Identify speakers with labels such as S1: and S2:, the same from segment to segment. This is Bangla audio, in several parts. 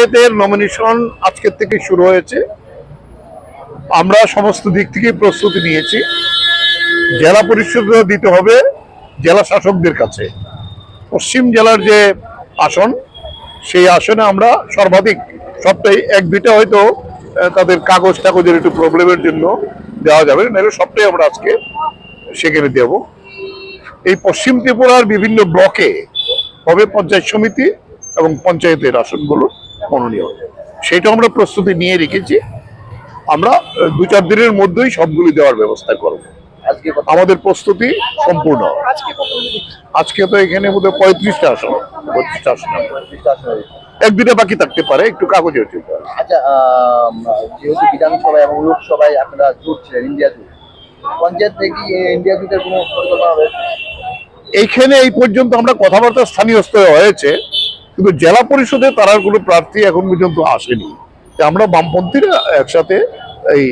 S1: পঞ্চায়েতের নমিনেশন আজকের থেকে শুরু হয়েছে। আমরা সমস্ত দিক থেকে প্রস্তুতি নিয়েছি। জেলা পরিষদও দিতে হবে জেলা শাসকদের কাছে। পশ্চিম জেলার যে আসন, সেই আসনে আমরা সর্বাধিক সবটাই এক দুইটা হয়তো তাদের কাগজ টাগজের একটু প্রবলেমের জন্য দেওয়া যাবে। নাহলে সবটাই আমরা আজকে সেখানে দেব। এই পশ্চিম ত্রিপুরার বিভিন্ন ব্লকে হবে পঞ্চায়েত সমিতি এবং পঞ্চায়েতের আসনগুলো মনোনীয় সেটা আমরা প্রস্তুতি নিয়ে রেখেছি। আমরা দু চার দিনের মধ্যেই সবগুলি দেওয়ার ব্যবস্থা করব।
S2: আজকে
S1: আমাদের প্রস্তুতি সম্পূর্ণ।
S2: আজকে
S1: আজকে তো এখানে বোধহয় পঁয়ত্রিশটা আসন পঁয়ত্রিশটা আসন হবে।
S2: পঁয়ত্রিশটা আসন হয়েছে।
S1: এক দুটা বাকি থাকতে পারে একটু কাগজে পারে।
S2: আচ্ছা যেহেতু বিধানসভায় এবং লোকসভায় আপনারা জোট ছিলেন ইন্ডিয়া জোট পঞ্চায়েত থেকে ইন্ডিয়া জোটের কোনো পরিকল্পনা রয়েছে?
S1: এইখানে এই পর্যন্ত আমরা কথাবার্তা স্থানীয় স্তরে হয়েছে। কিন্তু জেলা পরিষদে তারার কোনো প্রার্থী এখন পর্যন্ত আসেনি। আমরা বামপন্থীরা একসাথে এই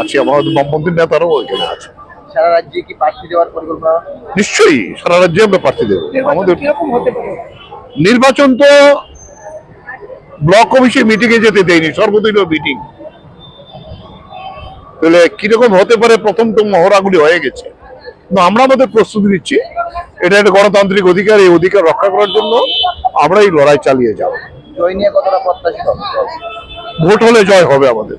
S1: আছি আমাদের বামপন্থী নেতারাও ওইখানে আছে।
S2: সারা রাজ্যে কি প্রার্থী দেওয়ার পরিকল্পনা?
S1: নিশ্চয়ই সারা রাজ্যে আমরা প্রার্থী দেবো। আমাদের
S2: কীরকম হতে পারে?
S1: নির্বাচন তো ব্লক কমিশন মিটিং এ যেতে দেয়নি সর্বদলীয় মিটিং তাহলে কীরকম হতে পারে? প্রথম তো মহড়াগুলি হয়ে গেছে। আমরা আমাদের প্রস্তুতি নিচ্ছি। এটা একটা গণতান্ত্রিক অধিকার এই অধিকার রক্ষা করার জন্য আমরা এই লড়াই চালিয়ে যাব।
S2: জয় নিয়ে কতটা প্রত্যাশিত
S1: ভোট হলে জয় হবে আমাদের।